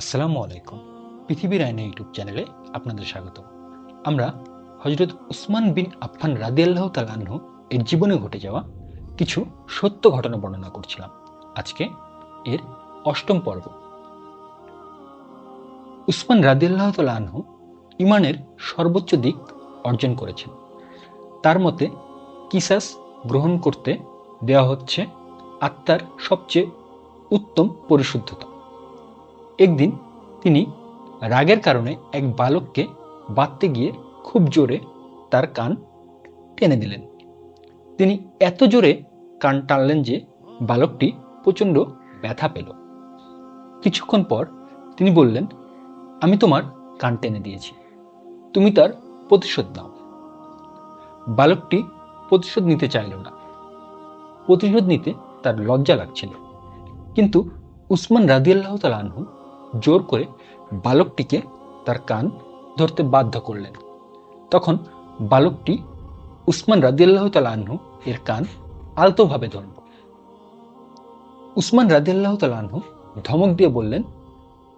আসসালামু আলাইকুম। পৃথিবীর আইনা ইউটিউব চ্যানেলে আপনাদের স্বাগত আমরা হজরত উসমান বিন আফফান রাদিয়াল্লাহ তালাহ এর জীবনে ঘটে যাওয়া কিছু সত্য ঘটনা বর্ণনা করছিলাম। আজকে এর অষ্টম পর্ব। উসমান রাদিয়াল্লাহ তালাহ ইমানের সর্বোচ্চ দিক অর্জন করেছেন। তার মতে কিসাস গ্রহণ করতে দেওয়া হচ্ছে আত্মার সবচেয়ে উত্তম পরিশুদ্ধতা। একদিন তিনি রাগের কারণে এক বালককে বাঁধতে গিয়ে খুব জোরে তার কান টেনে দিলেন। তিনি এত জোরে কান টানলেন যে বালকটি প্রচণ্ড ব্যথা পেল। কিছুক্ষণ পর তিনি বললেন, আমি তোমার কান টেনে দিয়েছি। তুমি তার প্রতিশোধ নাও। বালকটি প্রতিশোধ নিতে চাইল না। প্রতিশোধ নিতে তার লজ্জা লাগছিল। কিন্তু উসমান রাদিয়াল্লাহ তালাহু জোর করে বালকটিকে তার কান ধরতে বাধ্য করলেন। তখন বালকটি উসমান রাদিয়াল্লাহ তালাহু এর কান আলতোভাবে ধরল। উসমান রাদিয়াল্লাহ তালাহু ধমক দিয়ে বললেন,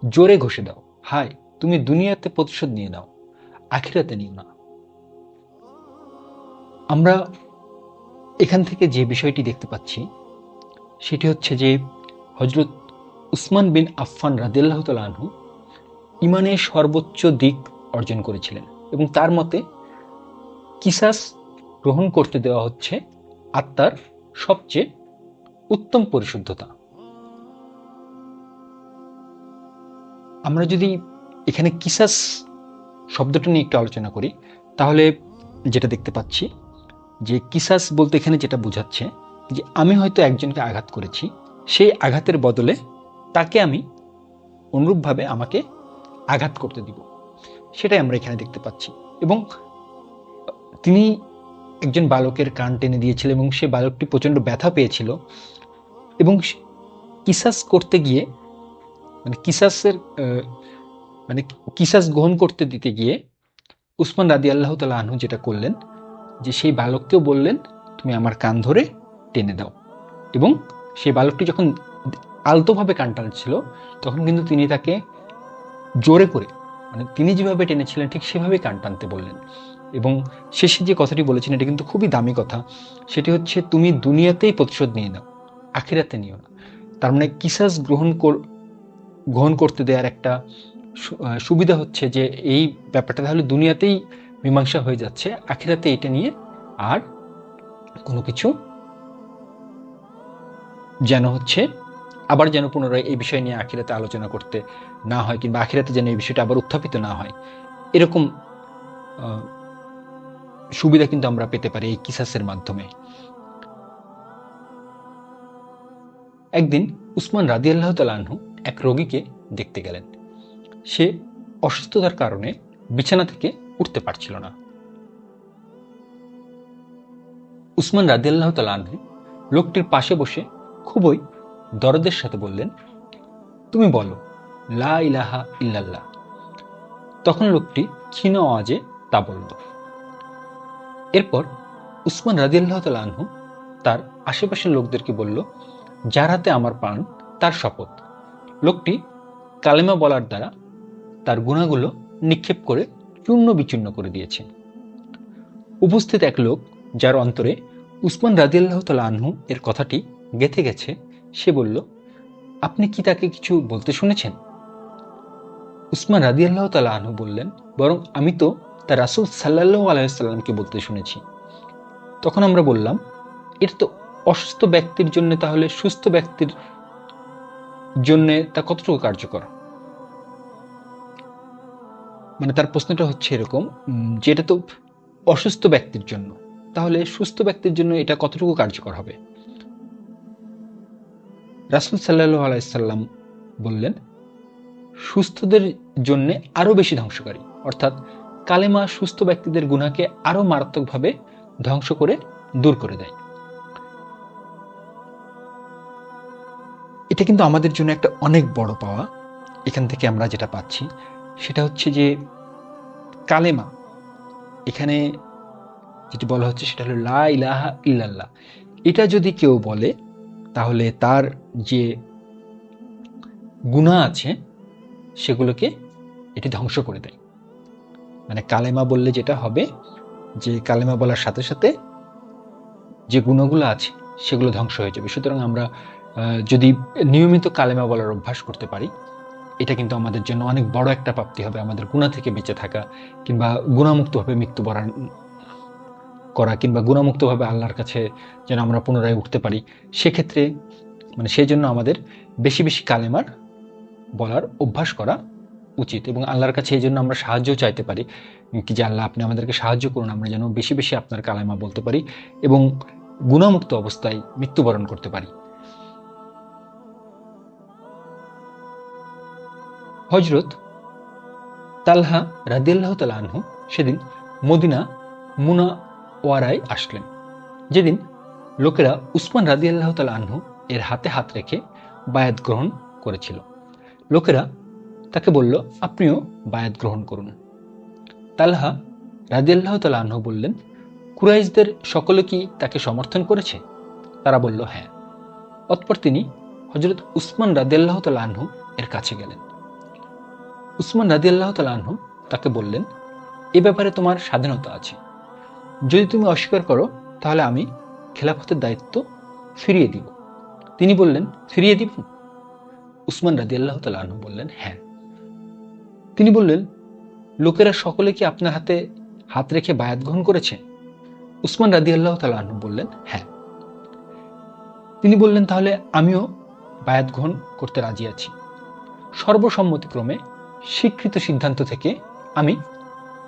জোরে ঘষে দাও। হায়, তুমি দুনিয়াতে প্রতিশোধ নিয়ে নাও, আখিরাতে নিও না। আমরা এখান থেকে যে বিষয়টি দেখতে পাচ্ছি, সেটি হচ্ছে যে হজরত উসমান বিন আফফান রাদিল্লাহ তালু ইমানের সর্বোচ্চ দিক অর্জন করেছিলেন এবং তার মতে কিসাস গ্রহণ করতে দেওয়া হচ্ছে আত্মার সবচেয়ে উত্তম পরিশুদ্ধতা। আমরা যদি এখানে কিসাস শব্দটা নিয়ে একটু আলোচনা করি, তাহলে যেটা দেখতে পাচ্ছি যে কিসাস বলতে এখানে যেটা বোঝাচ্ছে যে আমি হয়তো একজনকে আঘাত করেছি, সেই আঘাতের বদলে তাকে আমি অনুরূপভাবে আমাকে আঘাত করতে দিব। সেটাই আমরা এখানে দেখতে পাচ্ছি। এবং তিনি একজন বালকের কান টেনে দিয়েছিলেন এবং সে বালকটি প্রচণ্ড ব্যথা পেয়েছিল। এবং কিসাস করতে গিয়ে মানে কিসাসের মানে কিসাস গ্রহণ করতে দিতে গিয়ে উসমান রাদি আল্লাহ তালা আনহু যেটা করলেন, যে সেই বালককেও বললেন, তুমি আমার কান ধরে টেনে দাও। এবং সেই বালকটি যখন আলতোভাবে কান টানছিল তখন কিন্তু তিনি তাকে জোরে করে মানে তিনি যেভাবে টেনেছিলেন ঠিক সেভাবে কান টানতে বললেন। এবং শেষে যে কথাটি বলেছেন, এটা কিন্তু খুবই দামি কথা। সেটি হচ্ছে, তুমি দুনিয়াতেই প্রতিশোধ নিয়ে নাও, আখিরাতে নিও না। তার মানে কিসাস গ্রহণ গ্রহণ করতে দেওয়ার একটা সুবিধা হচ্ছে যে এই ব্যাপারটা তাহলে দুনিয়াতেই মীমাংসা হয়ে যাচ্ছে, আখিরাতে এটা নিয়ে আর কোনো কিছু যেন হচ্ছে আবার যেন পুনরায় এই বিষয় নিয়ে আখিরাতে আলোচনা করতে না হয় কিংবা আখিরাতে যেন এই বিষয়টা আবার উত্থাপিত না হয়। এরকম সুবিধা কিন্তু আমরা পেতে পারি এই কিসাসের মাধ্যমে। একদিন উসমান রাদি আল্লাহ তালাহু এক রোগীকে দেখতে গেলেন। সে অসুস্থতার কারণে বিছানা থেকে উঠতে পারছিল না। উসমান রাদি আল্লাহ তালাহু লোকটির পাশে বসে খুবই দরদের সাথে বললেন, তুমি বলো, লা ইলাহা ইল্লাল্লাহ। তখন লোকটি ক্ষীণ আওয়াজে তা বলল। এরপর উসমান রাদিল্লাহ তালহু তার আশেপাশের লোকদেরকে বলল, যার হাতে আমার প্রাণ, তার শপথ। লোকটি কালেমা বলার দ্বারা তার গুণাগুলো নিক্ষেপ করে চূর্ণ বিচূর্ণ করে দিয়েছে। উপস্থিত এক লোক, যার অন্তরে উসমান রাদিল্লাহ তালহু এর কথাটি গেথে গেছে সে বলল, আপনি কি তাকে কিছু বলতে শুনেছেন? উসমান রাদি আল্লাহ তালা আনহু বললেন, বরং আমি তো তার রাসুল সাল্লাহ আলাইসাল্লামকে বলতে শুনেছি। তখন আমরা বললাম, এটা তো অসুস্থ ব্যক্তির জন্য তাহলে সুস্থ ব্যক্তির জন্যে তা কতটুকু কার্যকর? মানে তার প্রশ্নটা হচ্ছে এরকম যেটা তো অসুস্থ ব্যক্তির জন্য, তাহলে সুস্থ ব্যক্তির জন্য এটা কতটুকু কার্যকর হবে? রাসুল সাল্লাহ আলাইসাল্লাম বললেন, সুস্থদের জন্যে আরও বেশি ধ্বংসকারী। অর্থাৎ কালেমা সুস্থ ব্যক্তিদের গুণাকে আরও মারাত্মকভাবে ধ্বংস করে দূর করে দেয়। এটা কিন্তু আমাদের জন্য একটা অনেক বড় পাওয়া। এখান থেকে আমরা যেটা পাচ্ছি, সেটা হচ্ছে যে কালেমা। এখানে যেটি বলা হচ্ছে সেটা হলো লা ইলাহা ইল্লাল্লাহ। এটা যদি কেউ বলে তাহলে তার যে গুণা আছে, সেগুলোকে এটি ধ্বংস করে দেয়। মানে কালেমা বললে যেটা হবে, যে কালেমা বলার সাথে সাথে যে গুণগুলো আছে, সেগুলো ধ্বংস হয়ে যাবে। সুতরাং আমরা যদি নিয়মিত কালেমা বলার অভ্যাস করতে পারি, এটা কিন্তু আমাদের জন্য অনেক বড় একটা প্রাপ্তি হবে। আমাদের গুণা থেকে বেঁচে থাকা কিংবা গুণামুক্তভাবে মৃত্যুবরণ করা কিংবা গুণামুক্তভাবে আল্লাহর কাছে যেন আমরা পুনরায় উঠতে পারি, সেক্ষেত্রে মানে সেই জন্য আমাদের বেশি বেশি কালেমার বলার অভ্যাস করা উচিত এবং আল্লাহর কাছে এই জন্য আমরা সাহায্য চাইতে পারি, কি যে আল্লাহ আপনি আমাদেরকে সাহায্য করুন, আমরা যেন বেশি বেশি আপনার কালেমা বলতে পারি এবং গুণামুক্ত অবস্থায় মৃত্যুবরণ করতে পারি। হজরত তালহা রাদিয়াল্লাহ তালা আনহু সেদিন মদিনা মুনা ওয়ারায় আসলেন। যেদিন লোকেরা উসমান রাদিয়াল্লাহ তালা আনহু এর হাতে হাত রেখে বায়াত গ্রহণ করেছিল। লোকেরা তাকে বলল, আপনিও বায়াত গ্রহণ করুন। তালহা রাদিয়াল্লাহ তালা আনহু বললেন, কুরাইশদের সকলে কি তাকে সমর্থন করেছে? তারা বলল হ্যাঁ। অতপর তিনি হজরত উসমান রাদিয়াল্লাহ তালা আনহু এর কাছে গেলেন। উসমান রাদিয়াল্লাহ তালা আনহু তাকে বললেন, এ ব্যাপারে তোমার স্বাধীনতা আছে। যদি তুমি অস্বীকার করো, তাহলে আমি খেলাফতের দায়িত্ব ফিরিয়ে দিব। তিনি বললেন, ফিরিয়ে দিব? উসমান রাদি আল্লাহ তালু বললেন হ্যাঁ। তিনি বললেন, লোকেরা সকলে কি আপনার হাতে হাত রেখে বায়াত গ্রহণ করেছে? উসমান রাদি আল্লাহ তালু বললেন হ্যাঁ। তিনি বললেন, তাহলে আমিও বায়াত গ্রহণ করতে রাজি আছি। সর্বসম্মতিক্রমে স্বীকৃত সিদ্ধান্ত থেকে আমি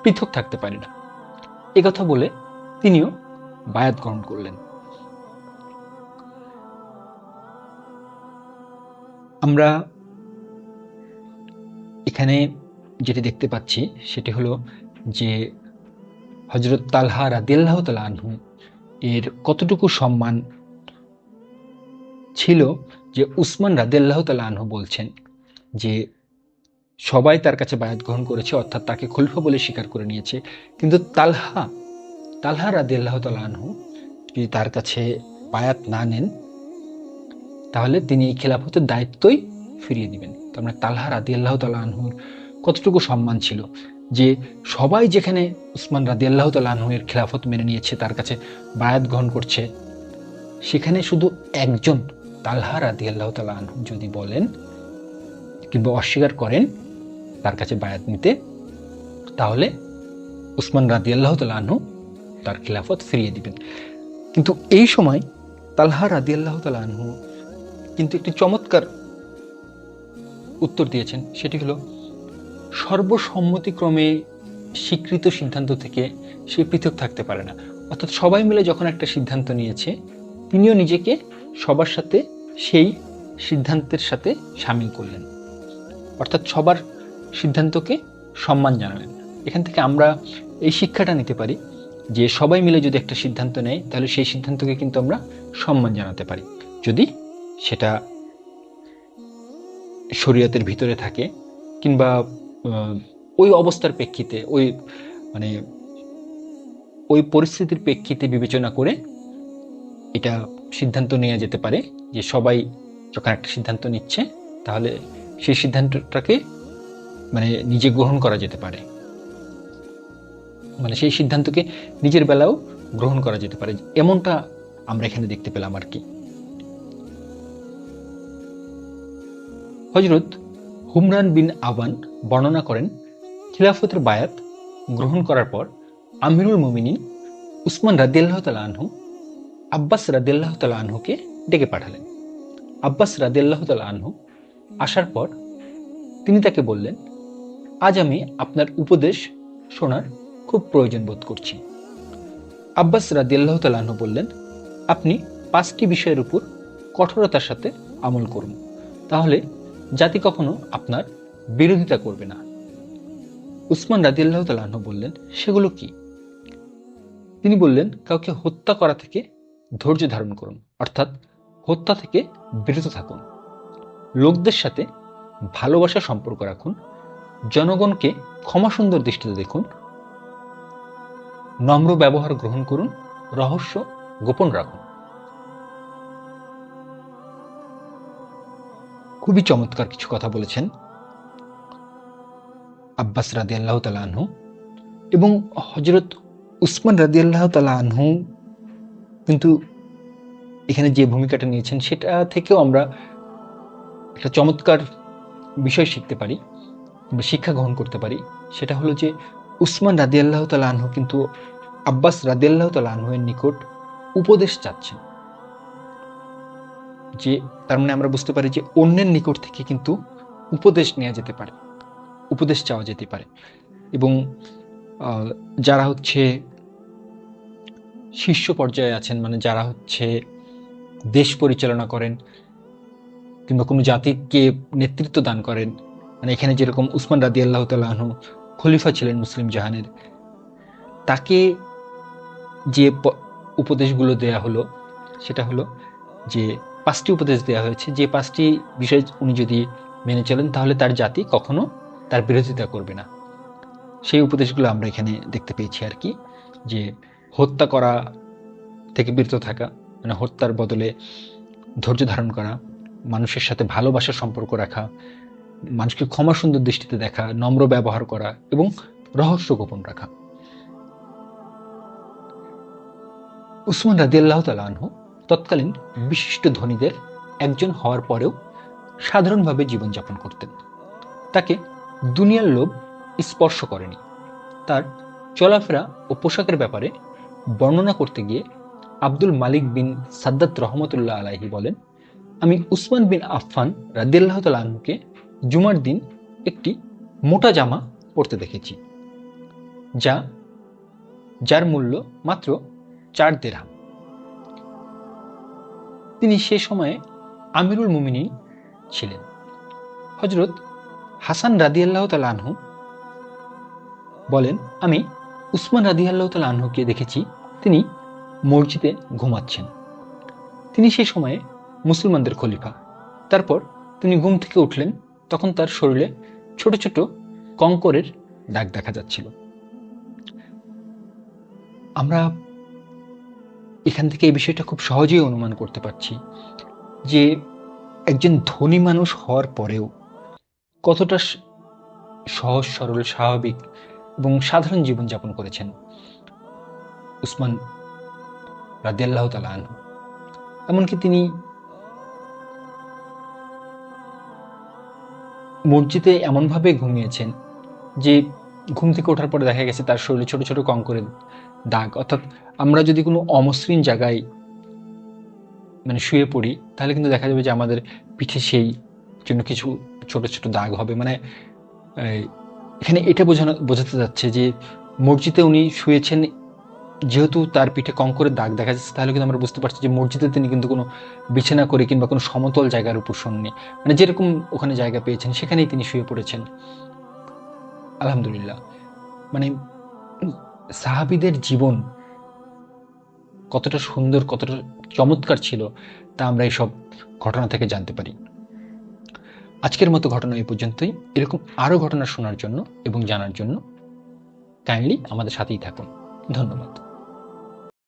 পৃথক থাকতে পারি না। একথা বলে তিনিও বায়াত গ্রহণ করলেন। আমরা এখানে যেটি দেখতে পাচ্ছি, সেটি হলো যে হজরত তালহা রাদিল্লাহ তালা আনহু এর কতটুকু সম্মান ছিল যে উসমান রাদিল্লাহ তালা আনহু বলছেন যে সবাই তার কাছে বায়াত গ্রহণ করেছে, অর্থাৎ তাকে খলিফা বলে স্বীকার করে নিয়েছে। কিন্তু তালহা তালহা রাদিল্লাহ তালা আনহু যদি তার কাছে বায়াত না নেন, তাহলে তিনি এই খেলাফতের দায়িত্বই ফিরিয়ে দিবেন তার মানে তালহা রাদি আল্লাহ তালাহুর কতটুকু সম্মান ছিল যে সবাই যেখানে উসমান রাদি আল্লাহ তালাহুয়ের খেলাফত মেনে নিয়েছে, তার কাছে বায়াত গ্রহণ করছে, সেখানে শুধু একজন তালহা রাদি আল্লাহ তালাহু যদি বলেন কিংবা অস্বীকার করেন তার কাছে বায়াত নিতে, তাহলে উসমান রাদি আল্লাহ তালাহু তার খিলাফত ফিরিয়ে দিবেন। কিন্তু এই সময় তালহা রাদি আল্লাহ তালাহু কিন্তু একটি চমৎকার উত্তর দিয়েছেন। সেটি হলো, সর্বসম্মতিক্রমে স্বীকৃত সিদ্ধান্ত থেকে সে পৃথক থাকতে পারে না। অর্থাৎ সবাই মিলে যখন একটা সিদ্ধান্ত নিয়েছে, তিনিও নিজেকে সবার সাথে সেই সিদ্ধান্তের সাথে সামিল করলেন। অর্থাৎ সবার সিদ্ধান্তকে সম্মান জানালেন। এখান থেকে আমরা এই শিক্ষাটা নিতে পারি। যে সবাই মিলে যদি একটা সিদ্ধান্ত নেয়, তাহলে সেই সিদ্ধান্তকে কিন্তু আমরা সম্মান জানাতে পারি। যদি সেটা শরীয়তের ভিতরে থাকে কিংবা ওই অবস্থার প্রেক্ষিতে, ওই মানে ওই পরিস্থিতির প্রেক্ষিতে বিবেচনা করে এটা সিদ্ধান্ত নেওয়া যেতে পারে যে সবাই যখন একটা সিদ্ধান্ত নিচ্ছে, তাহলে সেই সিদ্ধান্তটাকে মানে নিজে গ্রহণ করা যেতে পারে। মানে সেই সিদ্ধান্তকে নিজের বেলাও গ্রহণ করা যেতে পারে। এমনটা আমরা এখানে দেখতে পেলাম আর কি। হজরত হুমরান বিন আবান বর্ণনা করেন, খিলাফতের বায়াত গ্রহণ করার পর আমিরুল মুমিনিন উসমান রাদিয়াল্লাহ তালা আনহু, আব্বাস রাদিয়াল্লাহ তালা আনহুকে ডেকে পাঠালেন। আব্বাস রাদিয়াল্লাহ তালা আনহু আসার পর তিনি তাকে বললেন, আজ আমি আপনার উপদেশ শোনার খুব প্রয়োজন বোধ করছি। আব্বাস রাদিয়াল্লাহ তালা আনহু বললেন, আপনি পাঁচটি বিষয়ের উপর কঠোরতার সাথে আমল করুন। তাহলে জাতি কখনো আপনার বিরোধিতা করবে না। উসমান রাদিয়াল্লাহ তালাহ বললেন, সেগুলো কি? তিনি বললেন, কাউকে হত্যা করা থেকে ধৈর্য ধারণ করুন, অর্থাৎ হত্যা থেকে বিরত থাকুন। লোকদের সাথে ভালোবাসা সম্পর্ক রাখুন। জনগণকে ক্ষমা সুন্দর দৃষ্টিতে দেখুন নম্র ব্যবহার গ্রহণ করুন, রহস্য গোপন রাখুন। খুবই চমৎকার কিছু কথা বলেছেন আব্বাস রাদি আল্লাহ তালা আনহু এবং হজরত উসমান রাদি আল্লাহ তালা আনহু কিন্তু এখানে যে ভূমিকাটা নিয়েছেন সেটা থেকেও আমরা একটা চমৎকার বিষয় শিখতে পারি শিক্ষা গ্রহণ করতে পারি। সেটা হলো যে উসমান রাদি আল্লাহ তালা আনহু কিন্তু আব্বাস রাদি আল্লাহ তালা আনহুয়ের নিকট উপদেশ চাচ্ছেন। যে তার মানে আমরা বুঝতে পারি যে অন্যের নিকট থেকে কিন্তু উপদেশ নেওয়া যেতে পারে, উপদেশ চাওয়া যেতে পারে। এবং যারা হচ্ছে শীর্ষ পর্যায়ে আছেন মানে যারা হচ্ছে দেশ পরিচালনা করেন কিংবা কোনো জাতিকে নেতৃত্ব দান করেন মানে এখানে যেরকম উসমান রাদি আল্লাহ তালাহু খলিফা ছিলেন মুসলিম জাহানের। তাকে যে উপদেশগুলো দেয়া হলো, সেটা হলো যে পাঁচটি উপদেশ দেওয়া হয়েছে। যে পাঁচটি বিষয় উনি যদি মেনে চলেন, তাহলে তার জাতি কখনো তার বিরোধিতা করবে না। সেই উপদেশগুলো আমরা এখানে দেখতে পেয়েছি আর কি, যে হত্যা করা থেকে বিরত থাকা মানে হত্যার বদলে ধৈর্য ধারণ করা, মানুষের সাথে ভালোবাসার সম্পর্ক রাখা মানুষকে ক্ষমা সুন্দর দৃষ্টিতে দেখা, নম্র ব্যবহার করা এবং রহস্য গোপন রাখা। উসমান রাদিয়াল্লাহ তালা আনহু তৎকালীন বিশিষ্ট ধনীদের একজন হওয়ার পরেও সাধারণভাবে জীবনযাপন করতেন। তাকে দুনিয়ার লোভ স্পর্শ করেনি। তার চলাফেরা ও পোশাকের ব্যাপারে বর্ণনা করতে গিয়ে আব্দুল মালিক বিন সাদ্দাত রহমতুল্লাহ আলাহি বলেন, আমি উসমান বিন আফফান রাদিয়াল্লাহ তালা আনহুকে জুমার দিন একটি মোটা জামা পরতে দেখেছি, যা, যার মূল্য মাত্র চার দেড়হাম তিনি সে সময়ে আমিরুল মুমিনিন ছিলেন। হজরত হাসান রাদিয়াল্লাহ তাল আনহু বলেন, আমি উসমান রাদিয়াল্লাহ তাল আনহুকে দেখেছি, তিনি মসজিদে ঘুমাচ্ছেন। তিনি সে সময়ে মুসলমানদের খলিফা। তারপর তিনি ঘুম থেকে উঠলেন তখন তার শরীরে ছোট ছোট কঙ্করের দাগ দেখা যাচ্ছিল। আমরা এখান থেকে এই বিষয়টা খুব সহজেই অনুমান করতে পারছি যে একজন ধনী মানুষ হওয়ার পরেও কতটা সহজ, সরল, স্বাভাবিক এবং সাধারণ জীবনযাপন করেছেন উসমান রাদিয়াল্লাহ তালা এমনকি তিনি মসজিদে এমনভাবে ঘুমিয়েছেন যে ঘুম থেকে ওঠার পরে দেখা গেছে তার শরীরে ছোট ছোট কঙ্করের দাগ। অর্থাৎ আমরা যদি কোনো অমসৃণ জায়গায় মানে শুয়ে পড়ি, তাহলে কিন্তু দেখা যাবে যে আমাদের পিঠে সেই জন্য কিছু ছোট ছোট দাগ হবে। মানে এখানে এটা বোঝানো, বোঝাতে যাচ্ছে যে মসজিদে উনি শুয়েছেন যেহেতু তার পিঠে কঙ্করের দাগ দেখা যাচ্ছে, তাহলে কিন্তু আমরা বুঝতে পারছি যে মসজিদে তিনি কিন্তু কোনো বিছানা করে কিংবা কোনো সমতল জায়গার উপর শোননি। মানে যেরকম ওখানে জায়গা পেয়েছেন, সেখানেই তিনি শুয়ে পড়েছেন। আলহামদুলিল্লাহ। মানে সাহাবিদের জীবন কতটা সুন্দর, কতটা চমৎকার ছিল, তা আমরা এইসব ঘটনা থেকে জানতে পারি। আজকের মতো ঘটনা এই পর্যন্তই। এরকম আরও ঘটনা শোনার জন্য এবং জানার জন্য, কাইন্ডলি আমাদের সাথেই থাকুন। ধন্যবাদ।